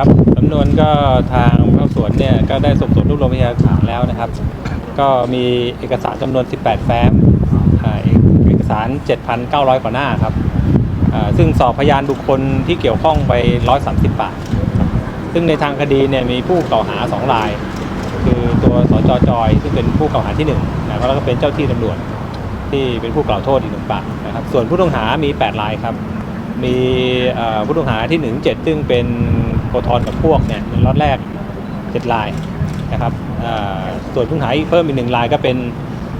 ครับสำนวนก็ทางภาคสวนเนี่ยก็ได้ส่งสวนรวบรวมพยานหลักฐานแล้วนะครับ ก็มีเอกสารจำนวน 18 แฟ้มอ่าเอกเกสาร 7,900 กว่าหน้าครับอ่าซึ่งสอบพยานบุคคลที่เกี่ยวข้องไป 130 ปาก ซึ่งในทางคดีเนี่ยมีผู้กล่าวหา 2 ราย คือตัวสจจอย ซึ่งเป็นผู้กล่าวหาที่1นะแล้วก็เป็นเจ้าที่ตำรวจที่เป็นผู้กล่าวโทษอีกหนึ่งปากนะครับ ส่วนผู้ต้องหามี 8 รายครับ มีผู้ต้องหาที่ 1 7 ซึ่งเป็น โคทรกับพวกเนี่ยล็อตแรก7รายนะครับเอ่อส่วนผู้ต้องหาอีกเพิ่มอีกหนึ่งรายก็เป็น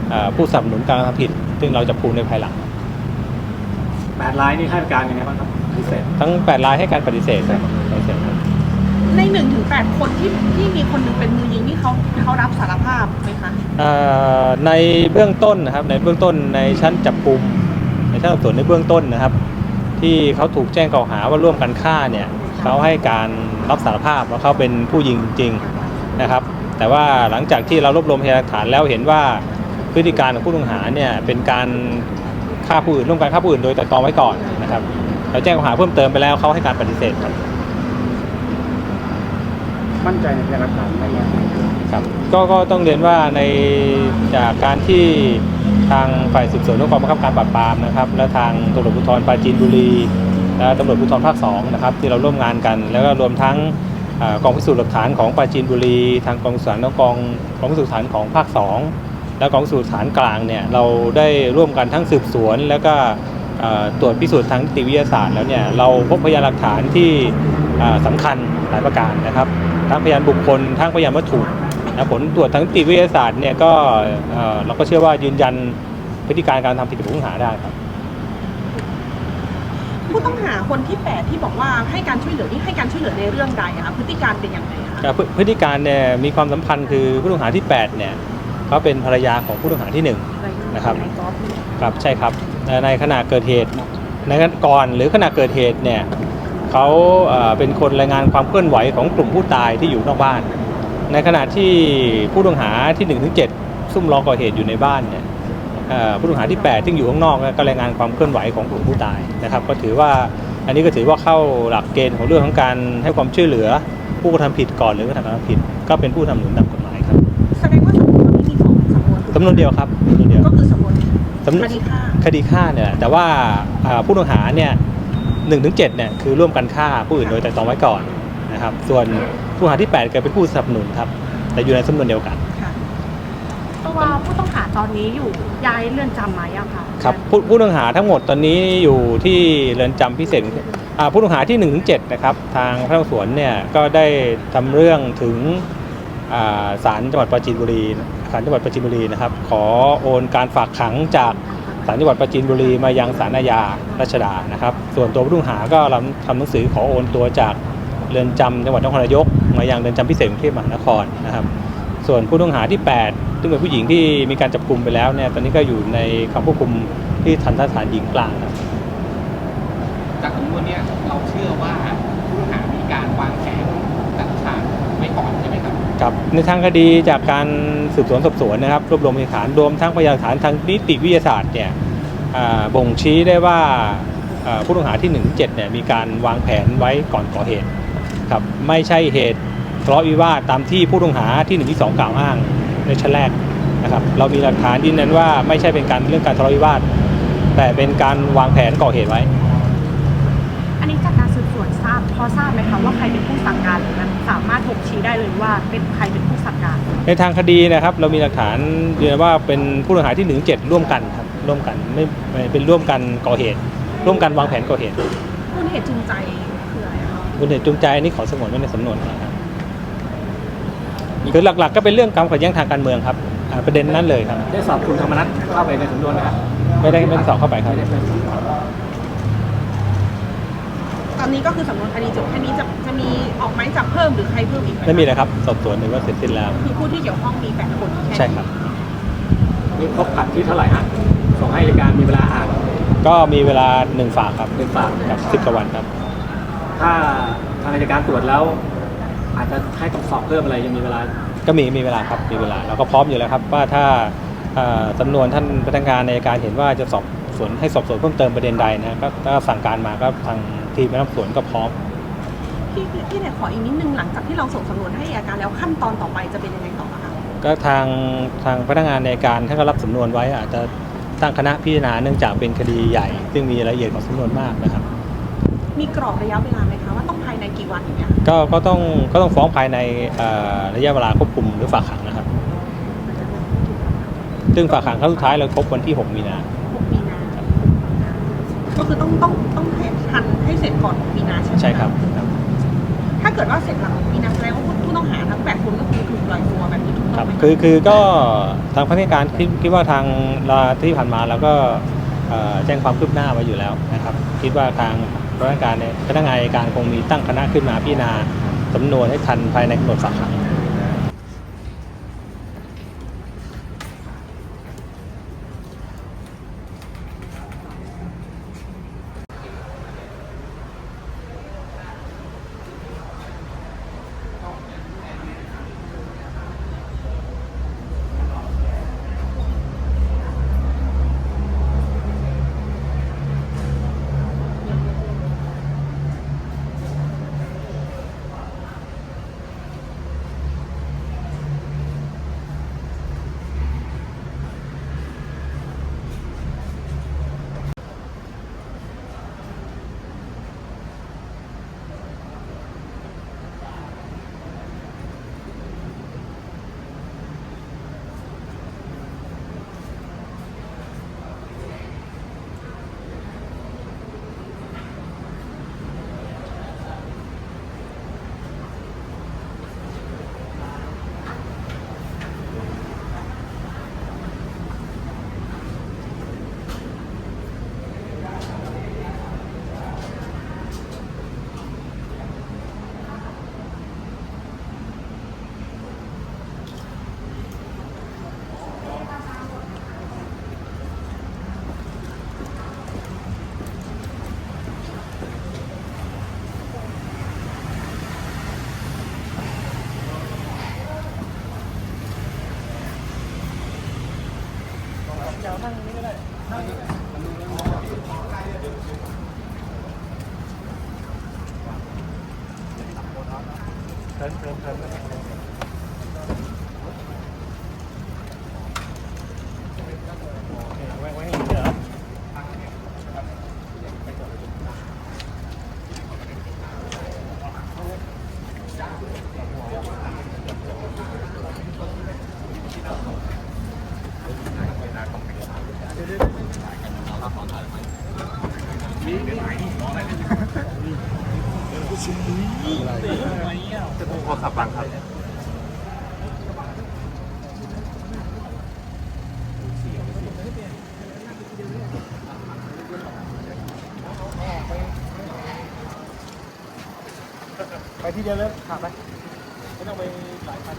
เอ่อผู้สนับสนุนการกระทำผิด ซึ่งเราจะพูดในภายหลังแปดรายนี่ให้การยังไงบ้างครับพิเศษทั้ง8รายให้การปฏิเสธครับปฏิเสธครับในหนึ่งถึงแปดคนที่ที่มีคนหนึ่งเป็นมือยิงนี่เขาเขารับสารภาพไหมคะเอ่อในเบื้องต้นนะครับในเบื้องต้นในชั้นจับกลุ่มในชั้นสอบสวนในเบื้องต้นนะครับ ที่เขาถูกแจ้งกล่าวหาว่าร่วมกันฆ่าเนี่ยเขาให้การ รับสารภาพว่าเขาเป็นผู้ยิงจริงนะครับ แต่ว่าหลังจากที่เรารวบรวมพยานหลักฐานแล้วเห็นว่าพฤติการของผู้ต้องหาเนี่ยเป็นการฆ่าผู้อื่นร่วมกันฆ่าผู้อื่นโดยแต่ตรองไว้ก่อนนะครับ เราแจ้งข้อหาเพิ่มเติมไปแล้วเขาให้การปฏิเสธครับมั่นใจในพยานหลักฐานไหมครับครับก็ก็ต้องเรียนว่าในจากการที่ทางฝ่ายสืบสวนและกองบังคับการปราบปรามนะครับ และทางตำรวจภูธรปราจีนบุรี และตำรวจภูธรภาค2นะครับที่เราร่วมงานกัน แล้วก็รวมทั้งอกองพิสูจน์หลักฐานของปราจีนบุรี ทางกองพิสูจน์หลักฐานกองกองพิสูจน์หลักฐานของภาค 2 และกองพิสูจน์หลักฐานกลางเนี่ยเราได้ร่วมกันทั้งสืบสวน แล้วก็ตรวจพิสูจน์ทางนิติวิทยาศาสตร์แล้วเนี่ยเราพบพยานหลักฐานที่เอ่อสำคัญหลายประการนะครับทั้งพยานบุคคลทั้งพยานวัตถุนะผลตรวจทางนิติวิทยาศาสตร์เนี่ยก็เอ่อเราก็เชื่อว่ายืนยันพฤติการการทำผิดของผู้ต้องหาได้ครับ ผู้ต้องหาคนที่แปดที่บอกว่าให้การช่วยเหลือนี่ให้การช่วยเหลือในเรื่องใดอะคะพฤติการเป็นยังไงอะคะแต่พฤพฤติการเนี่ยมีความสัมพันธ์คือผู้ต้องหาที่ 8 เนี่ยเขาเป็นภรรยาของผู้ต้องหาที่นะครับ ในกอล์ฟเนี่ย1ครับใช่ครับในในขณะเกิดเหตุในก่อนหรือขณะเกิดเหตุเนี่ยเขาเอ่อเป็นคนรายงานความเคลื่อนไหวของกลุ่มผู้ตายที่อยู่นอกบ้าน ในขณะที่ผู้ต้องหาที่1นถึงเซุ่มรอก่อเหตุอยู่ในบ้านเนี่ยเอ่อ ผู้ต้องหาที่8ซึ่งอยู่ข้างนอกเนี่ยก็รายงานความเคลื่อนไหวของกลุ่มผู้ตายนะครับ ก็ถือว่าอันนี้ก็ถือว่าเข้าหลักเกณฑ์ของเรื่องของการให้ความช่วยเหลือ ผู้กระทำผิดก่อนหรือกระทำการผิด ก็เป็นผู้ทำหนุนตามกฎหมายครับแสดงว่าสำนวนนี้มีสองสำนวนจำนวนเดียวครับจำนวนเดียวก็คือสำนวนสำนวนคดีฆ่าคดีฆ่าเนี่ยแต่ว่าอ่าผู้ต้องหาเนี่ยหนึ่งถึงเจ็ดเนี่ยคือร่วมกันฆ่าผู้อื่นโดยแต่ตรองไว้ก่อนนะครับ ส่วนผู้ต้องหาที่8ก็เป็นผู้สนับสนุนครับ แต่อยู่ในสำนวนเดียวกันค่ะ ตัวผู้ต้องหาตอนนี้อยู่ย้ายเรือนจำไหมอะคะครับผู้ผู้ต้องหาทั้งหมดตอนนี้อยู่ที่เรือนจำพิเศษอ่าผู้ต้องหาที่1นถึงเนะครับทางพนักงานสวนเนี่ยก็ได้ทำเรื่องถึงอ่าศาลจังหวัดปราจีนบุรีศาลจังหวัดปราจีนบุรีนะครับขอโอนการฝากขังจากศาลจังหวัดปราจีนบุรีมายังศาลอาญารัชดานะครับ ส่วนตัวผู้ต้องหาก็รับทำหนังสือขอโอนตัวจากเรือนจำจังหวัดนครนายกมายังเรือนจำพิเศษกรุงเทพมหานครนะครับ ส่วนผู้ต้องหาที่ 8 ซึ่งเป็นผู้หญิงที่มีการจับกลุ่มไปแล้วเนี่ยตอนนี้ก็อยู่ในความควบคุมที่ทันทสถานหญิงกลางครับจากสำนวนเนี้ยเราเชื่อว่าผู้ต้องหามีการวางแผนจัดฉากไว้ก่อนใช่ไหมครับกับในทางคดีจากการสืบสวนสอบสวนนะครับรวบรวมพยานหลักฐานรวมทั้งพยานหลักฐานทางนิติวิทยาศาสตร์เนี่ยอ่าบ่งชี้ได้ว่าอ่าผู้ต้องหาที่1นถึงเเนี่ยมีการวางแผนไว้ก่อนก่อเหตุครับไม่ใช่เหตุ ทะเลาะวิวาทตามที่ผู้ต้องหาที่1นที่สองกล่าวอ้างในชั้นแรกนะครับ เรามีหลักฐานยืนยันว่าไม่ใช่เป็นการเรื่องการทะเลาะวิวาท แต่เป็นการวางแผนก่อเหตุไว้ อันนี้จากการสืบสวนทราบพอทราบไหมคะว่าใครเป็นผู้สั่งการหรือมันสามารถถูกชี้ได้เลยว่าเป็นใครเป็นผู้สั่งการ ในทางคดีนะครับ เรามีหลักฐานยืนยันว่าเป็นผู้ต้องหาที่1นเร่วมกันครับร่วมกันไม่ไม่เป็นร่วมกันก่อเหตุ ร่วมกันวางแผนก่อเหตุมูลเหตุจูงใจคืออะไรอะคะมูลเหตุจูงใจอันนี้ขอสงวนไว้ในสำนวนนะครับ คือหลักๆ ก็เป็นเรื่องการขัดแย้งทางการเมืองครับอ่าประเด็นนั้นเลยครับ ได้สอบคุณธรรมนัฐเข้าไปในสำนวนไหมครับไม่ได้ไม่ได้สอบเข้าไปครับ ไม่ได้เป็นตอนนี้ก็คือสำนวนคดีจบแค่นี้จะจะมีออกหมายจับเพิ่มหรือใครเพิ่มอีกหไม่มีเลยครับ สอบสวนหรือว่าเสร็จสิ้นแล้ว คือผู้ที่เกี่ยวข้องมีแปดคนแนี้ใช่ครับ นี่ครบผัดที่เท่าไหร่ฮะส่งให้อัยการมีเวลาอ่านก็มีเวลาหนึ่งฝากครับหนึ่งฝาก กับสิบกว่าวันครับ ถ้าทางอัยการตรวจแล้ว อาจจะให้ต้องสอบเพิ่มอะไรยังมีเวลา ก็มีมีเวลาครับมีเวลาเราก็พร้อมอยู่แล้วครับว่าถ้าเอ่อจำนวนท่านพนักงานในการเห็นว่าจะสอบสวนให้สอบสวนเพิ่มเติมประเด็นใดนะก็ถ้าสั่งการมาก็ทางทีมพนักงานสอบสวนก็พร้อม พี่พี่พี่เนี่ยขออีกนิดนึงหลังจากที่เราส่งสำนวนให้อัยการแล้วขั้นตอนต่อไปจะเป็นยังไงต่อคะ ก็ทางทางพนักงานในการถ้าเขารับสำนวนไว้อาจจะตั้งคณะพิจารณาเนื่องจากเป็นคดีใหญ่ ซึ่งมีรายละเอียดของสำนวนมากนะครับ มีกรอบระยะเวลาไหมคะว่าต้องภาย ในกี่วันอย่างเงี้ยก็ก็ต้องก็ต้องฟ้องภายในเอ่อระยะเวลาควบคุมหรือฝากขังนะครับ ซึ่งฝากขังครั้งสุดท้ายเราพบวันที่ 6 มีนา6มีนาก็คือต้องต้องต้องให้ทันให้เสร็จก่อน6มีนาใช่ไหมะใช่ครับถ้าเกิดว่าเสร็จหลัง6มีนาแสดงว่าผู้ต้องหาทั้งแปดคนก็คือถูกปล่อยตัวแบบนี้ถูกคต้อรังบไหมะคือคือก็ทางพนักงานคิดคิดว่าทางลาที่ผ่านมาเราก็เอ่อ แจ้งความคืบหน้าไว้อยู่แล้วนะครับ คิดว่าทางพนักงานเนี่ยพนักงานอัยการคงมีตั้งคณะขึ้นมาพิจารณาสำนวนให้ทันภายในกำหนดฝา ก จะโทรขอขับบังครับไปที่เดียวเลยขับไปไม่ต้องไปหลายพัน